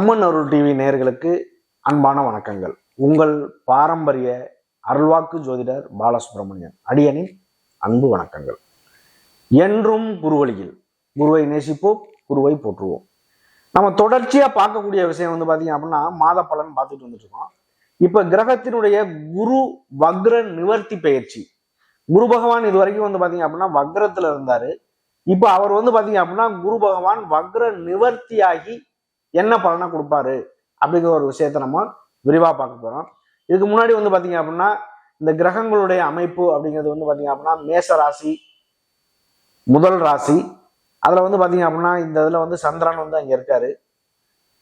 அம்மன் அருள் TV நேர்களுக்கு அன்பான வணக்கங்கள். உங்கள் பாரம்பரிய அருள்வாக்கு ஜோதிடர் பாலசுப்ரமணியன் அடியனின் அன்பு வணக்கங்கள். என்றும் குருவழியில் குருவை நேசிப்போம் குருவை போற்றுவோம். நம்ம தொடர்ச்சியா பார்க்கக்கூடிய விஷயம் வந்து பாத்தீங்க அப்படின்னா மாத பலன் பார்த்துட்டு வந்துட்டு இருக்கோம் இப்ப கிரகத்தினுடைய குரு வக்ர நிவர்த்தி பயிற்சி. குரு பகவான் இது வரைக்கும் வந்து பாத்தீங்க அப்படின்னா வக்ரத்துல இருந்தாரு. இப்ப அவர் வந்து பாத்தீங்க அப்படின்னா குரு பகவான் வக்ர நிவர்த்தியாகி என்ன பலனை கொடுப்பாரு அப்படிங்கிற ஒரு விஷயத்த நம்ம விரிவாக பார்க்க போகிறோம் இதுக்கு முன்னாடி வந்து பார்த்தீங்க அப்படின்னா இந்த கிரகங்களுடைய அமைப்பு அப்படிங்கிறது வந்து பார்த்தீங்க அப்படின்னா மேச ராசி முதல் ராசி. அதில் வந்து பார்த்தீங்க அப்படின்னா இந்த இதில் வந்து சந்திரன் வந்து அங்கே இருக்காரு.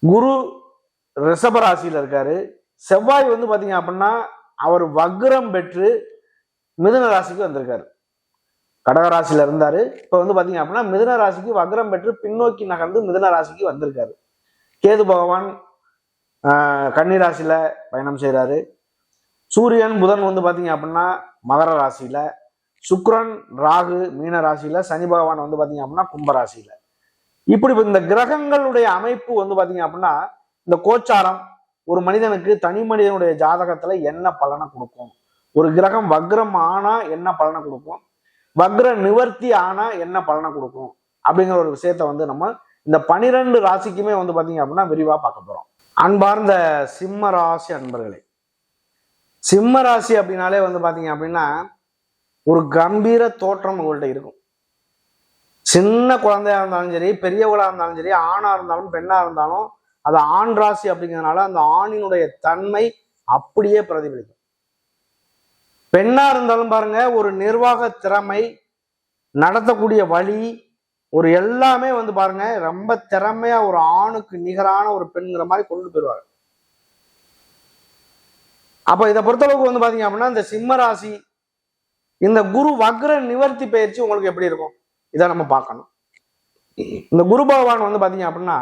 குரு ரிஷப ராசியில் இருக்காரு. செவ்வாய் வந்து பார்த்தீங்க அப்படின்னா அவர் வக்ரம் பெற்று மிதுன ராசிக்கு வந்திருக்காரு. கடகராசியில் இருந்தார். இப்போ வந்து பார்த்தீங்க அப்படின்னா மிதுன ராசிக்கு வக்ரம் பெற்று பின்னோக்கி நகர்ந்து மிதுன ராசிக்கு வந்திருக்காரு. கேது பகவான் கன்னி ராசியில் பயணம் செய்கிறாரு சூரியன் புதன் வந்து பார்த்தீங்க அப்படின்னா மகர ராசியில் சுக்ரன் ராகு மீன ராசியில் சனி பகவான் வந்து பார்த்தீங்க அப்படின்னா கும்பராசியில் இப்படி இந்த கிரகங்களுடைய அமைப்பு வந்து பார்த்தீங்க அப்படின்னா இந்த கோச்சாரம் ஒரு மனிதனுக்கு தனி மனிதனுடைய ஜாதகத்துல என்ன பலனை கொடுக்கும்? ஒரு கிரகம் வக்ரம் ஆனா என்ன பலனை கொடுக்கும்? வக்ர நிவர்த்தி ஆனா என்ன பலனை கொடுக்கும்? அப்படிங்கிற ஒரு விஷயத்த வந்து நம்ம இந்த பனிரெண்டு ராசிக்குமே வந்து பார்த்தீங்க அப்படின்னா விரிவாக பார்க்க போகிறோம் அன்பார்ந்த சிம்ம ராசி அன்பர்களே சிம்ம ராசி அப்படின்னாலே வந்து பார்த்தீங்க அப்படின்னா ஒரு கம்பீர தோற்றம் உங்கள்கிட்ட இருக்கும். சின்ன குழந்தையா இருந்தாலும் சரி பெரியவங்களாக இருந்தாலும் சரி ஆணாக இருந்தாலும் பெண்ணாக இருந்தாலும் அது ஆண் ராசி அப்படிங்கிறதுனால அந்த ஆணினுடைய தன்மை அப்படியே பிரதிபலிக்கும். பெண்ணா இருந்தாலும் பாருங்க ஒரு நிர்வாக திறமை நடத்தக்கூடிய வழி ஒரு எல்லாமே வந்து பாருங்க ரொம்ப திறமையா ஒரு ஆணுக்கு நிகரான ஒரு பெண்ங்கிற மாதிரி கொண்டு போயிடுவாங்க. அப்ப இதை பொறுத்தளவுக்கு வந்து பாத்தீங்க அப்படின்னா இந்த சிம்ம ராசி இந்த குரு வக்ர நிவர்த்தி பயிற்சி உங்களுக்கு எப்படி இருக்கும்? இதை நம்ம பார்க்கணும். இந்த குரு பகவான் வந்து பாத்தீங்க அப்படின்னா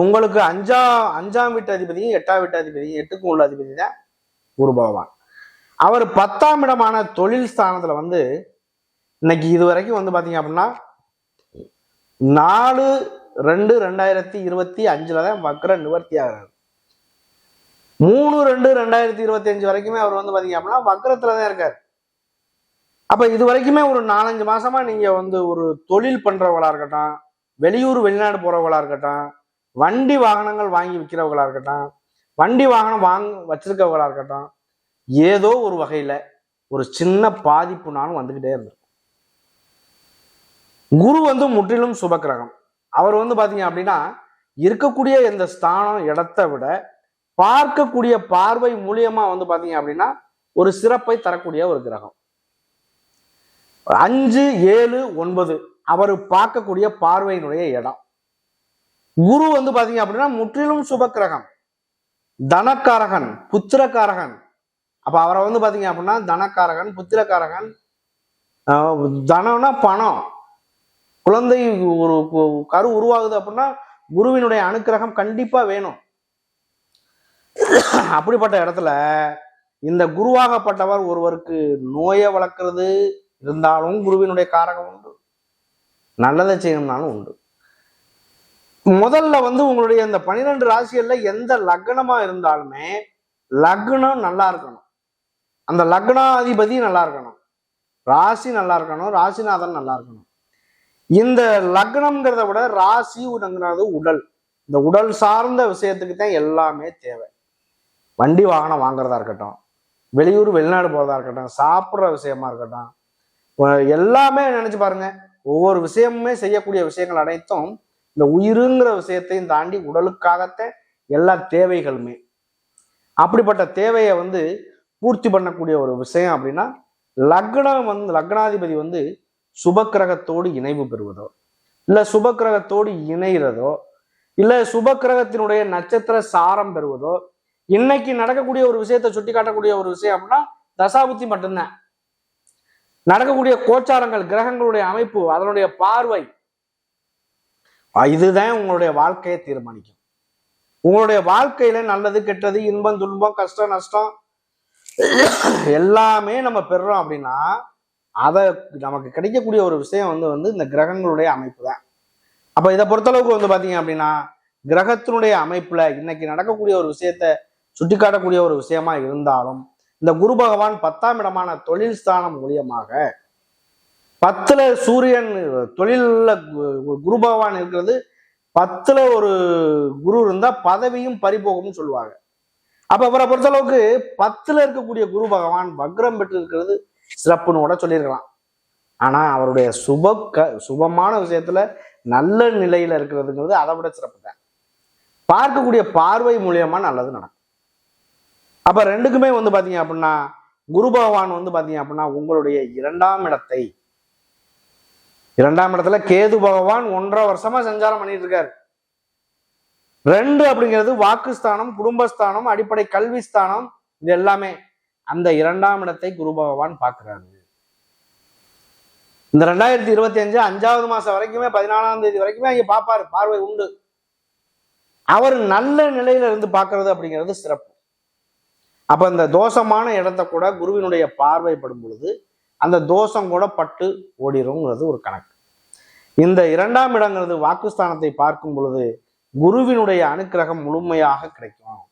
உங்களுக்கு அஞ்சா அஞ்சாம் வீட்டு அதிபதியும் எட்டாம் வீட்டு அதிபதியும் எட்டுக்கும் உள்ள அதிபதி தான் குரு பகவான். அவர் பத்தாம் இடமான தொழில் ஸ்தானத்துல வந்து இன்னைக்கு இது வரைக்கும் வந்து பார்த்தீங்க அப்படின்னா நாலு ரெண்டு ரெண்டாயிரத்தி இருபத்தி அஞ்சுல தான் வக்ர நிவர்த்தி ஆகிறார். மூணு ரெண்டு ரெண்டாயிரத்தி இருபத்தி அஞ்சு வரைக்குமே அவர் வந்து பார்த்தீங்க அப்படின்னா வக்ரத்தில் தான் இருக்கார். அப்போ இது வரைக்குமே ஒரு நாலஞ்சு மாசமா நீங்கள் வந்து ஒரு தொழில் பண்ணுறவங்களா இருக்கட்டும் வெளியூர் வெளிநாடு போகிறவங்களா இருக்கட்டும் வண்டி வாகனங்கள் வாங்கி விற்கிறவங்களா இருக்கட்டும் வண்டி வாகனம் வாங்க வச்சிருக்கவங்களா இருக்கட்டும் ஏதோ ஒரு வகையில் ஒரு சின்ன பாதிப்புனாலும் வந்துக்கிட்டே இருந்தது குரு வந்து முற்றிலும் சுபக்கிரகம். அவர் வந்து பாத்தீங்க அப்படின்னா இருக்கக்கூடிய இந்த ஸ்தானம் இடத்தை விட பார்க்கக்கூடிய பார்வை மூலியமா வந்து பாத்தீங்க அப்படின்னா ஒரு சிறப்பை தரக்கூடிய ஒரு கிரகம். அஞ்சு ஏழு ஒன்பது அவர் பார்க்கக்கூடிய பார்வையினுடைய இடம். குரு வந்து பாத்தீங்க அப்படின்னா முற்றிலும் சுபக்கிரகம். தனக்காரகன் புத்திரக்காரகன். அப்ப அவரை வந்து பாத்தீங்க அப்படின்னா தனக்காரகன் புத்திரக்காரகன் தனம்னா பணம். குழந்தை ஒரு கரு உருவாகுது அப்படின்னா குருவினுடைய அனுக்கிரகம் கண்டிப்பாக வேணும். அப்படிப்பட்ட இடத்துல இந்த குருவாகப்பட்டவர் ஒருவருக்கு நோயை வளர்க்கறது இருந்தாலும் குருவினுடைய காரகம் உண்டு. நல்லதை செய்யணும்னாலும் உண்டு. முதல்ல வந்து உங்களுடைய இந்த பனிரெண்டு ராசிகள்ல எந்த லக்னமா இருந்தாலுமே லக்னம் நல்லா இருக்கணும். அந்த லக்னாதிபதி நல்லா இருக்கணும். ராசி நல்லா இருக்கணும். ராசிநாதன் நல்லா இருக்கணும். இந்த லக்னம்ங்கிறத விட ராசிங்கிறது உடல். இந்த உடல் சார்ந்த விஷயத்துக்கு தான் எல்லாமே தேவை. வண்டி வாகனம் வாங்குறதா இருக்கட்டும் வெளியூர் வெளிநாடு போறதா இருக்கட்டும் சாப்பிட்ற விஷயமா இருக்கட்டும் எல்லாமே நினைச்சு பாருங்க. ஒவ்வொரு விஷயமுமே செய்யக்கூடிய விஷயங்கள் அனைத்தும் இந்த உயிருங்கிற விஷயத்தையும் தாண்டி உடலுக்காகத்தான் எல்லா தேவைகளுமே. அப்படிப்பட்ட தேவையை வந்து பூர்த்தி பண்ணக்கூடிய ஒரு விஷயம் அப்படின்னா லக்னம் வந்து லக்னாதிபதி வந்து சுபக்கிரகத்தோடு இணைவு பெறுவதோ இல்லை சுபக்கிரகத்தோடு இணைகிறதோ இல்லை சுபக்கிரகத்தினுடைய நட்சத்திர சாரம் பெறுவதோ இன்னைக்கு நடக்கக்கூடிய ஒரு விஷயத்தை சுட்டி காட்டக்கூடிய ஒரு விஷயம் அப்படின்னா தசாபுத்தி மட்டும்தான். நடக்கக்கூடிய கோச்சாரங்கள் கிரகங்களுடைய அமைப்பு அதனுடைய பார்வை இதுதான் உங்களுடைய வாழ்க்கையை தீர்மானிக்கும். உங்களுடைய வாழ்க்கையில நல்லது கெட்டது இன்பம் துன்பம் கஷ்டம் நஷ்டம் எல்லாமே நம்ம பெறோம் அப்படின்னா அதை நமக்கு கிடைக்கக்கூடிய ஒரு விஷயம் வந்து வந்து இந்த கிரகங்களுடைய அமைப்பு தான் அப்போ இதை பொறுத்தளவுக்கு வந்து பார்த்தீங்க அப்படின்னா கிரகத்தினுடைய அமைப்பில் இன்னைக்கு நடக்கக்கூடிய ஒரு விஷயத்த சுட்டிக்காட்டக்கூடிய ஒரு விஷயமா இருந்தாலும் இந்த குரு பகவான் பத்தாம் இடமான தொழில் ஸ்தானம் மூலியமாக பத்துல சூரியன் தொழிலில் குரு பகவான் இருக்கிறது பத்துல ஒரு குரு இருந்தா பதவியும் பறிபோகும்னு சொல்லுவாங்க. அப்ப அவரை பொறுத்தளவுக்கு பத்துல இருக்கக்கூடிய குரு பகவான் வக்ரம் பெற்று இருக்கிறது சிறப்புன்னு கூட சொல்லியிருக்கலாம். ஆனா அவருடைய சுப க சுபமான விஷயத்துல நல்ல நிலையில இருக்கிறதுங்கிறது அதை விட சிறப்பு தான். பார்க்கக்கூடிய பார்வை மூலியமா நல்லது நடக்கும். அப்ப ரெண்டுக்குமே வந்து பாத்தீங்க அப்படின்னா குரு பகவான் வந்து பாத்தீங்க அப்படின்னா உங்களுடைய இரண்டாம் இடத்தை இரண்டாம் இடத்துல கேது பகவான் ஒன்றரை வருஷமா சஞ்சாரம் பண்ணிட்டு இருக்காரு ரெண்டு அப்படிங்கிறது வாக்குஸ்தானம் குடும்பஸ்தானம் அடிப்படை கல்வி ஸ்தானம் இது எல்லாமே. அந்த இரண்டாம் இடத்தை குரு பகவான் பார்க்கிறாரு. இந்த ரெண்டாயிரத்தி இருபத்தி அஞ்சு அஞ்சாவது மாசம் வரைக்குமே பதினாலாம் தேதி வரைக்குமே அங்கே பார்ப்பாரு. பார்வை உண்டு. அவர் நல்ல நிலையில இருந்து பார்க்கறது அப்படிங்கிறது சிறப்பு. அப்ப இந்த தோஷமான இடத்த கூட குருவினுடைய பார்வைப்படும் பொழுது அந்த தோஷம் கூட பட்டு ஓடிருங்கிறது ஒரு கணக்கு. இந்த இரண்டாம் இடங்கிறது வாக்குஸ்தானத்தை பார்க்கும் பொழுது குருவினுடைய அனுக்கிரகம் முழுமையாக கிடைக்கும்.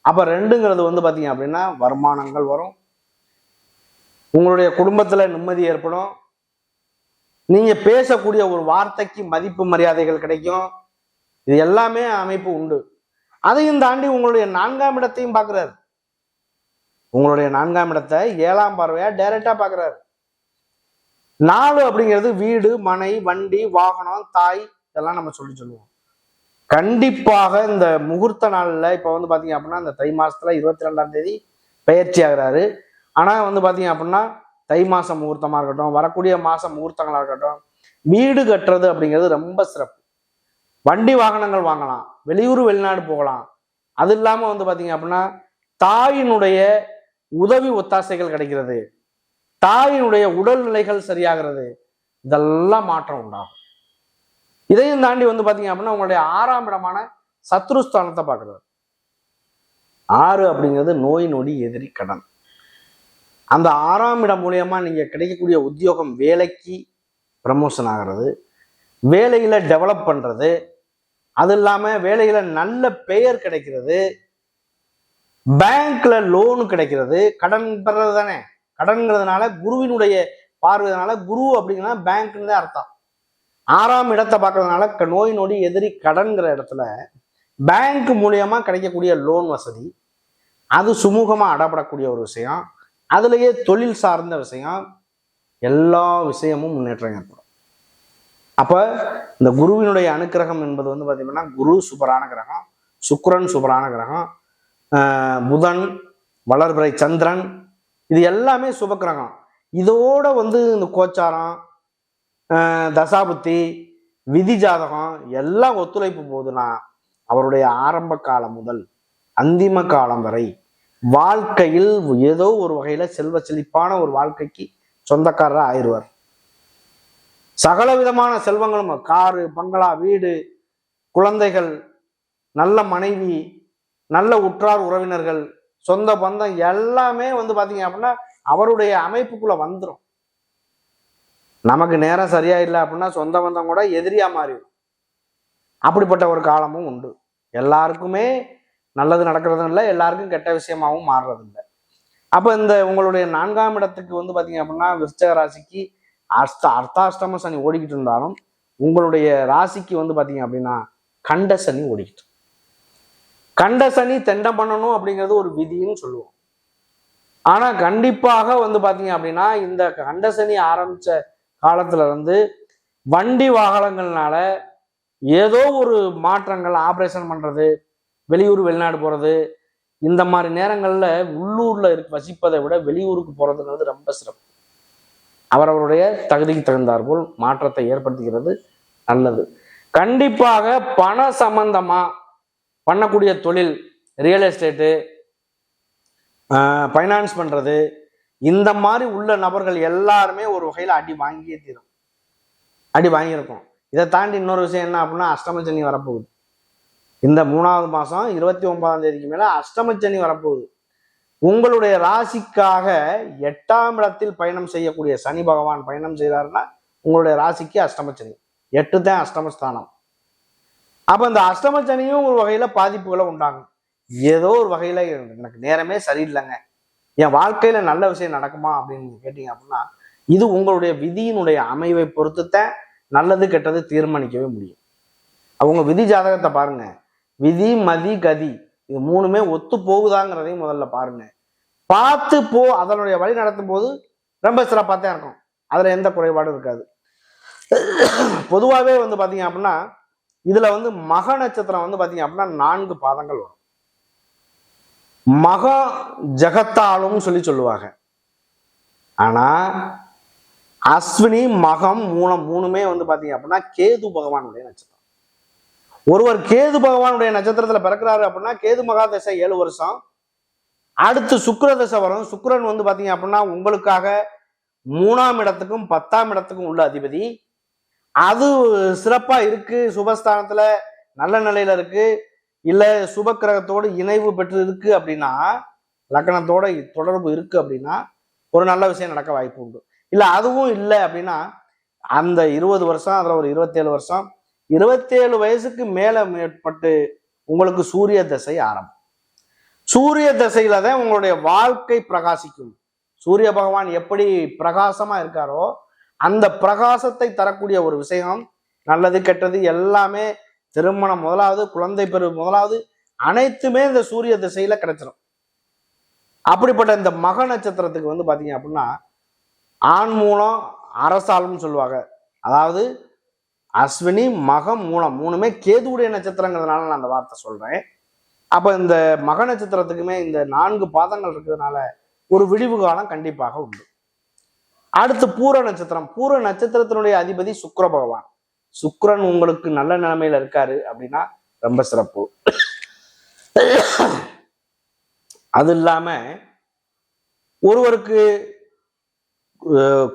அப்ப ரெண்டுங்கிறது வந்து பாத்தீங்க அப்படின்னா வருமானங்கள் வரும். உங்களுடைய குடும்பத்துல நிம்மதி ஏற்படும். நீங்க பேசக்கூடிய ஒரு வார்த்தைக்கு மதிப்பு மரியாதைகள் கிடைக்கும். இது எல்லாமே அமைப்பு உண்டு. அதையும் தாண்டி உங்களுடைய நான்காம் இடத்தையும் பார்க்குறாரு உங்களுடைய நான்காம் இடத்தை ஏழாம் பார்வையா டைரக்டா பார்க்குறாரு நாலு அப்படிங்கிறது வீடு மனை வண்டி வாகனம் தாய் இதெல்லாம் நம்ம சொல்லி சொல்லுவோம். கண்டிப்பாக இந்த முகூர்த்த நாளில் இப்போ வந்து பார்த்தீங்க அப்படின்னா இந்த தை மாதத்தில் இருபத்தி ரெண்டாம் தேதி பயிற்சி ஆகுறாரு. ஆனால் வந்து பார்த்தீங்க அப்படின்னா தை மாதம் முகூர்த்தமாக இருக்கட்டும் வரக்கூடிய மாதம் முகூர்த்தங்களாக இருக்கட்டும் வீடு கட்டுறது அப்படிங்கிறது ரொம்ப சிறப்பு. வண்டி வாகனங்கள் வாங்கலாம் வெளியூர் வெளிநாடு போகலாம். அது இல்லாமல் வந்து பார்த்தீங்க அப்படின்னா தாயினுடைய உதவி ஒத்தாசைகள் கிடைக்கிறது. தாயினுடைய உடல்நிலைகள் சரியாகிறது. இதெல்லாம் மாற்றம் உண்டாகும். இதையும் தாண்டி வந்து பார்த்தீங்க அப்படின்னா உங்களுடைய ஆறாம் இடமான சத்ருஸ்தானத்தை பார்க்குறது ஆறு அப்படிங்கிறது நோய் நொடி எதிரி கடன். அந்த ஆறாம் இடம் மூலியமா நீங்க கிடைக்கக்கூடிய உத்தியோகம் வேலைக்கு ப்ரமோஷன் ஆகிறது. வேலையில டெவலப் பண்றது. அது இல்லாம வேலையில நல்ல பெயர் கிடைக்கிறது. பேங்க்ல லோனு கிடைக்கிறது. கடன் பெறது தானே. கடன்கிறதுனால குருவினுடைய பார்வையினால குரு அப்படிங்கன்னா பேங்க்னு அர்த்தம். ஆறாம் இடத்தை பார்க்கறதுனால க- நோய் நொடி எதிரி கடன்கிற இடத்துல பேங்க் மூலியமா கிடைக்கக்கூடிய லோன் வசதி அது சுமூகமாக அடப்படக்கூடிய ஒரு விஷயம் அதுலேயே தொழில் சார்ந்த விஷயம் எல்லா விஷயமும் முன்னேற்றம் ஏற்படும். அப்போ இந்த குருவினுடைய அனுக்கிரகம் என்பது வந்து பார்த்திங்கன்னா குரு சூப்பரான கிரகம் சுக்கரன் சூப்பரான கிரகம் புதன் வளர்பிறை சந்திரன் இது எல்லாமே சுபக்கிரகம் இதோட வந்து இந்த கோச்சாரம் தசாபுத்தி விதி ஜாதகம் எல்லாம் ஒத்துழைப்பு போகுதுன்னா அவருடைய ஆரம்ப காலம் முதல் அந்திம காலம் வரை வாழ்க்கையில் ஏதோ ஒரு வகையில செல்வ செழிப்பான ஒரு வாழ்க்கைக்கு சொந்தக்காரராக ஆயிடுவார் சகல விதமான செல்வங்களும் காரு பங்களா வீடு குழந்தைகள் நல்ல மனைவி நல்ல உற்றார் உறவினர்கள் சொந்த பந்தம் எல்லாமே வந்து பாத்தீங்க அப்படின்னா அவருடைய அமைப்புக்குள்ள வந்துடும் நமக்கு நேரம் சரியா இல்லை அப்படின்னா சொந்த பந்தம் கூட எதிரியா மாறிடும். அப்படிப்பட்ட ஒரு காலமும் உண்டு. எல்லாருக்குமே நல்லது நடக்கிறதும் இல்லை எல்லாருக்கும் கெட்ட விஷயமாகவும் மாறுறது இல்லை. அப்போ இந்த உங்களுடைய நான்காம் இடத்துக்கு வந்து பார்த்தீங்க அப்படின்னா விருச்சக ராசிக்கு அர்த்த அர்த்தாஷ்டம சனி ஓடிக்கிட்டு இருந்தாலும் உங்களுடைய ராசிக்கு வந்து பார்த்தீங்க அப்படின்னா கண்ட சனி ஓடிக்கிட்டு கண்ட சனி தெண்டம் பண்ணணும் அப்படிங்கிறது ஒரு விதின்னு சொல்லுவோம். ஆனால் கண்டிப்பாக வந்து பார்த்தீங்க அப்படின்னா இந்த கண்ட சனி ஆரம்பித்த காலத்துல இருந்து வண்டி வாகனங்கள்னால ஏதோ ஒரு மாற்றங்கள் ஆப்ரேஷன் பண்றது வெளியூர் வெளிநாடு போறது இந்த மாதிரி நேரங்கள்ல உள்ளூர்ல வசிப்பதை விட வெளியூருக்கு போறதுங்கிறது ரொம்ப சிறப்பு. அவரவருடைய தகுதிக்கு தகுந்தாற்போல் மாற்றத்தை ஏற்படுத்துகிறது நல்லது. கண்டிப்பாக பண சம்பந்தமா பண்ணக்கூடிய தொழில் ரியல் எஸ்டேட்டு ஃபைனான்ஸ் பண்றது இந்த மாதிரி உள்ள நபர்கள் எல்லாருமே ஒரு வகையில் அடி வாங்கியே தீரும். அடி வாங்கியிருக்கும் இதை தாண்டி இன்னொரு விஷயம் என்ன அப்படின்னா அஷ்டமச்சனி வரப்போகுது. இந்த மூணாவது மாதம் இருபத்தி ஒன்பதாம் தேதிக்கு மேலே அஷ்டமச்சனி வரப்போகுது. உங்களுடைய ராசிக்காக எட்டாம் இடத்தில் பயணம் செய்யக்கூடிய சனி பகவான் பயணம் செய்கிறாருன்னா உங்களுடைய ராசிக்கு அஷ்டமச்சனி எட்டு தான் அஷ்டமஸ்தானம். அப்போ இந்த அஷ்டமச்சனியும் ஒரு வகையில் பாதிப்புகளை உண்டாகும் ஏதோ ஒரு வகையில் எனக்கு நேரமே சரியில்லைங்க. என் வாழ்க்கையில நல்ல விஷயம் நடக்குமா அப்படின்னு கேட்டீங்க அப்படின்னா இது உங்களுடைய விதியினுடைய அமைவை பொறுத்துத்தான் நல்லது கெட்டது தீர்மானிக்கவே முடியும். அவங்க விதி ஜாதகத்தை பாருங்க. விதி மதி கதி இது மூணுமே ஒத்து போகுதாங்கிறதையும் முதல்ல பாருங்க. பார்த்து போ அதனுடைய வழி நடத்தும் போது ரொம்ப சிறப்பாக தான் இருக்கும். அதில் எந்த குறைபாடும் இருக்காது. பொதுவாகவே வந்து பார்த்தீங்க அப்படின்னா இதில் வந்து மக நட்சத்திரம் வந்து பார்த்தீங்க அப்படின்னா நான்கு பாதங்கள் வரும். மகா ஜெகத்தாலும் சொல்லி சொல்லுவாங்க. ஆனா அஸ்வினி மகம் மூலம் மூணுமே வந்து பாத்தீங்க அப்படின்னா கேது பகவானுடைய நட்சத்திரம். ஒருவர் கேது பகவானுடைய நட்சத்திரத்துல பிறக்கிறாரு அப்படின்னா கேது மகா தசை ஏழு வருஷம். அடுத்து சுக்கர தசை வரும். சுக்கரன் வந்து பாத்தீங்க அப்படின்னா உங்களுக்காக மூணாம் இடத்துக்கும் பத்தாம் இடத்துக்கும் உள்ள அதிபதி. அது சிறப்பா இருக்கு. சுபஸ்தானத்துல நல்ல நிலையில இருக்கு. இல்ல சுப கிரகத்தோடு இணைவு பெற்று இருக்கு அப்படின்னா லக்கணத்தோட தொடர்பு இருக்கு அப்படின்னா ஒரு நல்ல விஷயம் நடக்க வாய்ப்பு உண்டு. இல்ல அதுவும் இல்லை அப்படின்னா அந்த இருபது வருஷம் அதுல ஒரு இருபத்தேழு வருஷம் இருபத்தேழு வயசுக்கு மேல மேற்பட்டு உங்களுக்கு சூரிய தசை ஆரம்பம். சூரிய தசையில தான் உங்களுடைய வாழ்க்கை பிரகாசிக்கும். சூரிய பகவான் எப்படி பிரகாசமா இருக்காரோ அந்த பிரகாசத்தை தரக்கூடிய ஒரு விஷயம் நல்லது கெட்டது எல்லாமே திருமணம் முதலாவது குழந்தை பெரு முதலாவது அனைத்துமே இந்த சூரிய திசையில கிடைச்சிடும் அப்படிப்பட்ட இந்த மக நட்சத்திரத்துக்கு வந்து பாத்தீங்க அப்படின்னா ஆண் மூலம் அரசாலும் சொல்லுவாங்க. அதாவது அஸ்வினி மகம் மூலம் மூணுமே கேதுவுடைய நட்சத்திரங்கிறதுனால நான் அந்த வார்த்தை சொல்றேன். அப்ப இந்த மக நட்சத்திரத்துக்குமே இந்த நான்கு பாதங்கள் இருக்கிறதுனால ஒரு விழிவு காலம் கண்டிப்பாக உண்டு. அடுத்து பூர நட்சத்திரம். பூர நட்சத்திரத்தினுடைய அதிபதி சுக்கர பகவான். சுக்ரன் உங்களுக்கு நல்ல நிலைமையில இருக்காரு அப்படின்னா ரொம்ப சிறப்பு. அது இல்லாம ஒருவருக்கு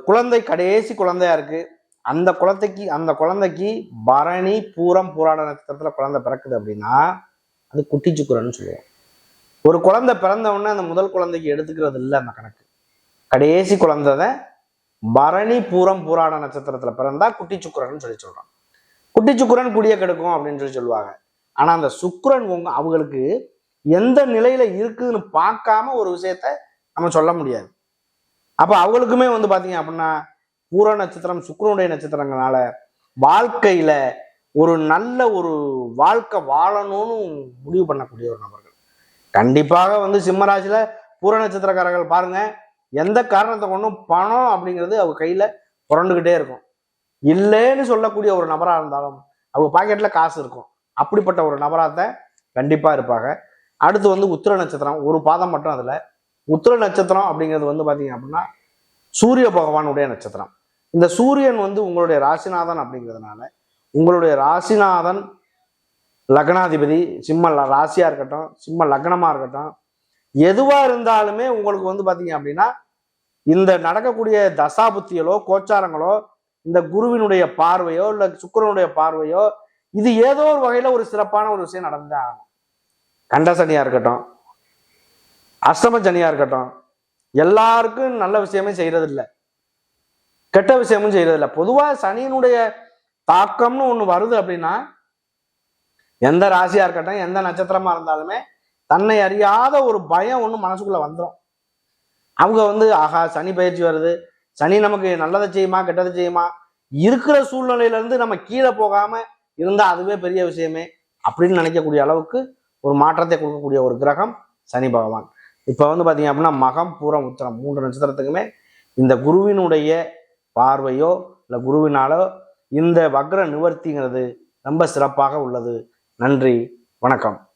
குழந்தை கடைசி குழந்தையா இருக்கு. அந்த குழந்தைக்கு அந்த குழந்தைக்கு பரணி பூரம் பூராட நட்சத்திரத்துல குழந்தை பிறக்குது அப்படின்னா அது குட்டி சுக்குரன்னு சொல்லுவோம். ஒரு குழந்தை பிறந்த உடனே அந்த முதல் குழந்தைக்கு எடுத்துக்கிறது இல்லை அந்த கணக்கு. கடைசி குழந்தை தான் பரணி பூரம் பூராட நட்சத்திரத்துல பிறந்தா குட்டி சுக்கரன் சொல்லி சொல்கிறான் குட்டி சுக்கிரன் குடிய கெடுக்கும் அப்படின்னு சொல்லி சொல்லுவாங்க. ஆனா அந்த சுக்கரன் உங்க அவங்களுக்கு எந்த நிலையில இருக்குதுன்னு பார்க்காம ஒரு விஷயத்த நம்ம சொல்ல முடியாது. அப்ப அவங்களுக்குமே வந்து பாத்தீங்க அப்படின்னா பூர நட்சத்திரம் சுக்கரனுடைய நட்சத்திரங்களால வாழ்க்கையில ஒரு நல்ல ஒரு வாழ்க்கை வாழணும்னு முடிவு பண்ணக்கூடிய ஒரு நபர்கள். கண்டிப்பாக வந்து சிம்மராசியில பூர நட்சத்திரக்காரர்கள் பாருங்க எந்த காரணத்தை கொண்டும் பணம் அப்படிங்கிறது அவங்க கையில் புரண்டுக்கிட்டே இருக்கும். இல்லைன்னு சொல்லக்கூடிய ஒரு நபராக இருந்தாலும் அவங்க பாக்கெட்டில் காசு இருக்கும். அப்படிப்பட்ட ஒரு நபராத்தான் கண்டிப்பாக இருப்பாங்க. அடுத்து வந்து உத்திர நட்சத்திரம் ஒரு பாதம் மட்டும் அதில். உத்திர நட்சத்திரம் அப்படிங்கிறது வந்து பார்த்தீங்க அப்படின்னா சூரிய பகவானுடைய நட்சத்திரம். இந்த சூரியன் வந்து உங்களுடைய ராசிநாதன் அப்படிங்கிறதுனால உங்களுடைய ராசிநாதன் லக்னாதிபதி சிம்ம ராசியாக இருக்கட்டும் சிம்ம லக்னமாக இருக்கட்டும் எதுவாக இருந்தாலுமே உங்களுக்கு வந்து பார்த்தீங்க அப்படின்னா இந்த நடக்கக்கூடிய தசாபுத்திகளோ கோச்சாரங்களோ இந்த குருவினுடைய பார்வையோ இல்ல சுக்கிரனுடைய பார்வையோ இது ஏதோ ஒரு வகையில ஒரு சிறப்பான ஒரு விஷயம் நடந்தே ஆகும் கண்டசனியா இருக்கட்டும் அஷ்டமசனியா இருக்கட்டும் எல்லாருக்கும் நல்ல விஷயமே செய்யறது இல்லை கெட்ட விஷயமும் செய்யறது இல்லை பொதுவா சனியினுடைய தாக்கம்னு ஒண்ணு வருது அப்படின்னா எந்த ராசியா இருக்கட்டும் எந்த நட்சத்திரமா இருந்தாலுமே தன்னை அறியாத ஒரு பயம் ஒன்று மனசுக்குள்ள வந்துடும் அவங்க வந்து ஆஹா சனி பயிற்சி வருது. சனி நமக்கு நல்லதை செய்யுமா கெட்டதை செய்யுமா? இருக்கிற சூழ்நிலையிலேருந்து நம்ம கீழே போகாமல் இருந்தால் அதுவே பெரிய விஷயமே அப்படின்னு நினைக்கக்கூடிய அளவுக்கு ஒரு மாற்றத்தை கொடுக்கக்கூடிய ஒரு கிரகம் சனி பகவான். இப்போ வந்து பார்த்தீங்க அப்படின்னா மகம் பூரம் உத்திரம் மூன்று நட்சத்திரத்துக்குமே இந்த குருவினுடைய பார்வையோ இல்லை குருவினாலோ இந்த வக்ர நிவர்த்திங்கிறது ரொம்ப சிறப்பாக உள்ளது. நன்றி வணக்கம்.